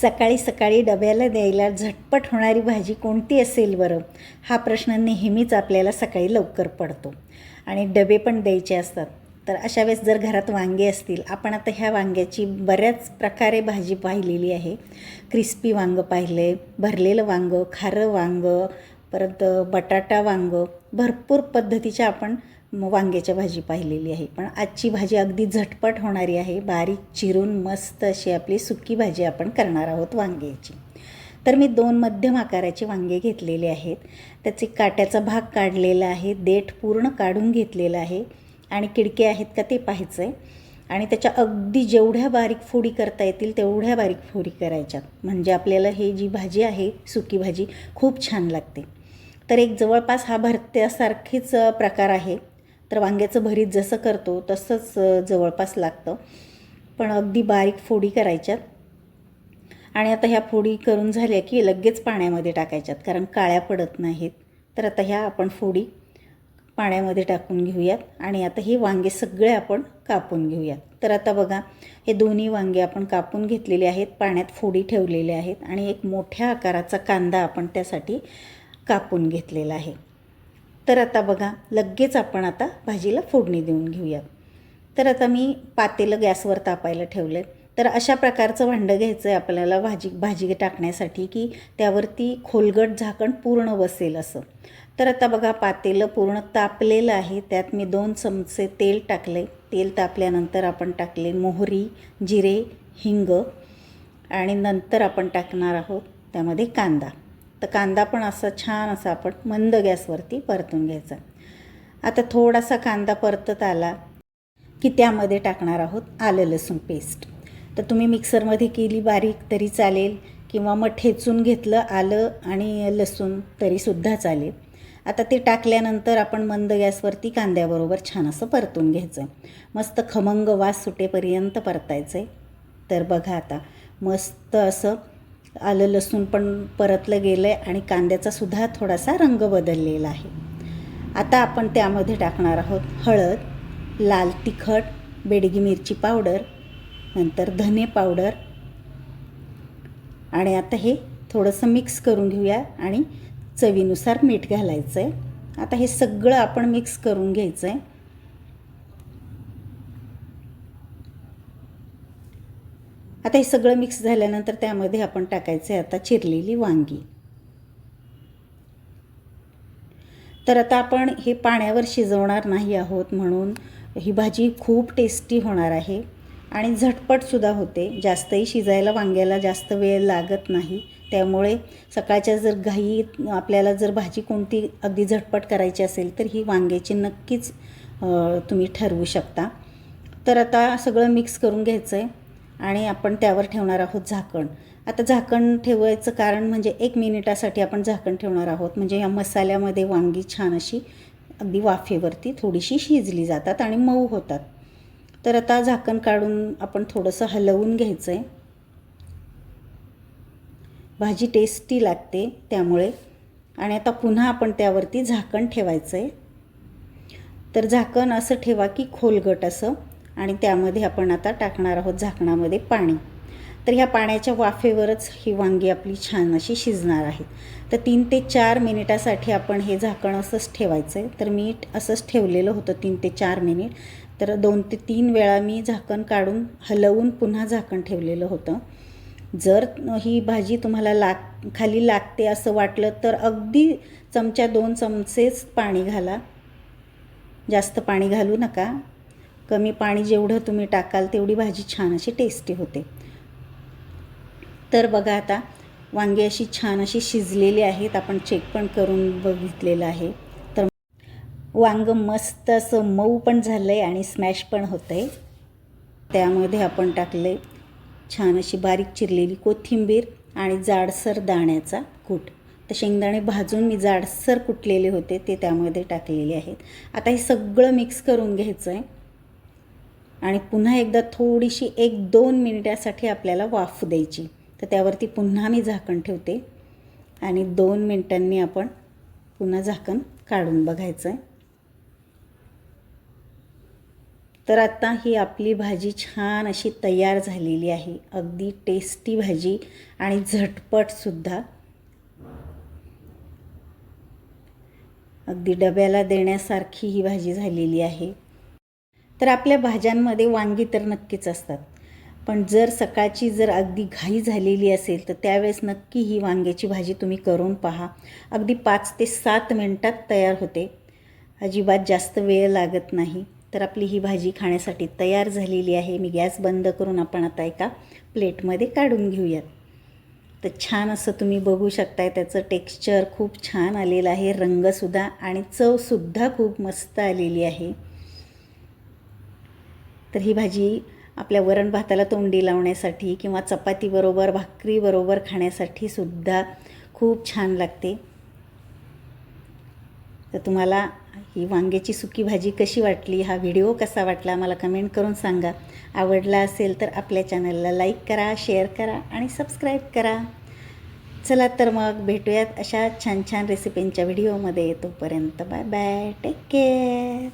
सकाळी सकाळी डब्याला द्यायला झटपट होणारी भाजी कोणती असेल बरं? हा प्रश्न नेहमीच आपल्याला सकाळी लवकर पडतो. आणि डबे पण द्यायचे असतात. तर अशा वेळेस जर घरात वांगे असतील आपण आता ह्या वांग्याची बऱ्याच प्रकारे भाजी पाहिलेली आहे. क्रिस्पी वांगं पाहिले भरलेलं वांगं खारं वांगं परत बटाटा वांगं भरपूर पद्धतीच्या आपण वांग्याच्या भाजी पाहिलेली आहे. पण आजची भाजी अगदी झटपट होणारी आहे. बारीक चिरून मस्त अशी आपली सुकी भाजी आपण करणार आहोत वांग्याची. तर मी दोन मध्यम आकाराचे वांगे घेतलेले आहेत. त्याचे काट्याचा भाग काढलेला आहे. देठ पूर्ण काढून घेतलेला आहे. आणि किडके आहेत का ते पाहायचं आहे आणि त्याच्या अगदी जेवढ्या बारीक फोडी करता येतील तेवढ्या बारीक फोडी करायच्या. म्हणजे आपल्याला हे जी भाजी आहे सुकी भाजी खूप छान लागते. तर एक जवळपास हा भरत्यासारखीच प्रकार आहे. तर वांग्याचं भरीत जसं करतो तसंच जवळपास लागतं. पण अगदी बारीक फोडी करायच्यात. आणि आता ह्या फोडी करून झाल्या की लगेच पाण्यामध्ये टाकायच्यात कारण काळ्या पडत नाहीत. तर आता ह्या आपण फोडी पाण्यामध्ये टाकून घेऊयात आणि आता ही वांगे सगळे आपण कापून घेऊयात. तर आता बघा हे दोन्ही वांगे आपण कापून घेतलेले आहेत पाण्यात फोडी ठेवलेल्या आहेत आणि एक मोठ्या आकाराचा कांदा आपण त्यासाठी कापून घेतलेला आहे. तर आता बघा लगेच आपण आता भाजीला फोडणी देऊन घेऊयात. तर आता मी पातेलं गॅसवर तापायला ठेवलं तर अशा प्रकारचं भांडं घ्यायचं आहे आपल्याला भाजी भाजी टाकण्यासाठी की त्यावरती खोलगट झाकण पूर्ण बसेल असं. तर आता बघा पातेलं पूर्ण तापलेलं आहे. त्यात मी दोन चमचे तेल टाकले तेल तापल्यानंतर आपण टाकले मोहरी जिरे हिंग आणि नंतर आपण टाकणार आहोत त्यामध्ये कांदा. तर कांदा पण असा छान असा आपण मंद गॅसवरती परतून घ्यायचा. आता थोडासा कांदा परतत आला की त्यामध्ये टाकणार आहोत आलं लसूण पेस्ट तर तुम्ही मिक्सरमध्ये केली बारीक तरी चालेल किंवा मग ठेचून घेतलं आलं आणि लसूण तरीसुद्धा चालेल. आता ते टाकल्यानंतर आपण मंद गॅसवरती कांद्याबरोबर छान असं परतून घ्यायचं. मस्त खमंग वास सुटेपर्यंत परतायचं आहे तर बघा आता मस्त असं आलं लसूण पण परतलं गेलं आहे आणि कांद्याचासुद्धा थोडासा रंग बदललेला आहे. आता आपण त्यामध्ये टाकणार आहोत हळद लाल तिखट बेडगी मिरची पावडर नंतर धने पावडर. आणि आता हे थोडंसं मिक्स करून घेऊया आणि चवीनुसार मीठ घालायचं आहे आता हे सगळं आपण मिक्स करून घ्यायचं आहे आता हे सगळं मिक्स झाल्यानंतर त्यामध्ये आपण टाकायचं आहे आता चिरलेली वांगी. तर आता आपण हे पाण्यावर शिजवणार नाही आहोत म्हणून ही भाजी खूप टेस्टी होणार आहे. आणि झटपटसुद्धा होते. जास्तही शिजायला वांग्याला जास्त वेळ लागत नाही. त्यामुळे सकाळच्या जर घाई आपल्याला जर भाजी कोणती अगदी झटपट करायची असेल तर ही वांग्याची नक्कीच तुम्ही ठरवू शकता. तर आता सगळं मिक्स करून घ्यायचं आहे आणि आपण त्यावर ठेवणार आहोत झाकण. आता झाकण ठेवायचं कारण म्हणजे एक मिनिटासाठी आपण झाकण ठेवणार आहोत. म्हणजे या मसाल्यामध्ये वांगी छान अशी अगदी वाफेवरती थोडीशी शिजली जातात आणि मऊ होतात. तर आता झाकण काढून आपण थोडंसं हलवून घ्यायचं आहे भाजी टेस्टी लागते त्यामुळे. आणि आता पुन्हा आपण त्यावरती झाकण ठेवायचं आहे तर झाकण असं ठेवा की खोलगट असं. आणि त्यामध्ये आपण आता टाकणार आहोत झाकणामध्ये पाणी. तर ह्या पाण्याच्या वाफेवरच ही वांगी आपली छान अशी शिजणार आहेत तर तीन ते चार मिनिटासाठी आपण हे झाकण असंच ठेवायचं आहे तर मी असंच ठेवलेलं होतं तीन ते चार मिनिट. तर दोन ते तीन वेळा मी झाकण काढून हलवून पुन्हा झाकण ठेवलेलं होतं. जर ही भाजी तुम्हाला लाग खाली लागते असं वाटलं तर अगदी चमच्या दोन चमचेच पाणी घाला. जास्त पाणी घालू नका. कमी पाणी जेवढं तुम्ही टाकाल तेवढी भाजी छान अशी टेस्टी होते. तर बघा आता वांगी अशी छान अशी शिजलेली आहेत आपण चेक पण करून बघितलेलं आहे. तर वांग मस्त असं मऊ पण झालं आहे आणि स्मॅश पण होतं आहे त्यामध्ये आपण टाकले छान अशी बारीक चिरलेली कोथिंबीर आणि जाडसर दाण्याचा कूट. तर शेंगदाणे भाजून मी जाडसर कुटलेले होते ते त्यामध्ये टाकलेले आहेत. आता हे सगळं मिक्स करून घ्यायचं आहे आणि पुन्हा एकदा थोडीशी एक दोन मिनिटासाठी आपल्याला वाफ द्यायची. तर त्यावरती पुन्हा मी झाकण ठेवते. आणि दोन मिनिटांनी आपण पुन्हा झाकण काढून बघायचं आहे तर आत्ता ही आपली भाजी छान अशी तयार झालेली आहे. अगदी टेस्टी भाजी आणि झटपटसुद्धा अगदी डब्याला देण्यासारखी ही भाजी झालेली आहे. तर आपल्या भाज्यांमध्ये वांगी तर नक्कीच असतात. पण जर सकाळची जर अगदी घाई झालेली असेल तर त्यावेळेस नक्की ही वांग्याची भाजी तुम्ही करून पहा. अगदी पाच ते सात मिनटात तयार होते. अजिबात जास्त वेळ लागत नाही. तर आपली ही भाजी खाण्यासाठी तयार झालेली आहे. मी गॅस बंद करून आपण आता एका प्लेटमध्ये काढून घेऊयात. तर छान असं तुम्ही बघू शकताय त्याचं टेक्स्चर खूप छान आलेलं आहे. रंगसुद्धा आणि चवसुद्धा खूप मस्त आलेली आहे. तर ही भाजी आपल्या वरण भाताला तोंडी लावण्यासाठी किंवा चपातीबरोबर भाकरीबरोबर खाण्यासाठी सुद्धा खूप छान लागते. तर तुम्हाला ही वांग्याची सुकी भाजी कशी वाटली हा व्हिडिओ कसा वाटला मला कमेंट करून सांगा. आवडला असेल तर आपल्या चॅनलला लाईक करा शेअर करा आणि सबस्क्राईब करा. चला तर मग भेटूयात अशा छान छान रेसिपींच्या व्हिडिओमध्ये तोपर्यंत बाय बाय टेक केअर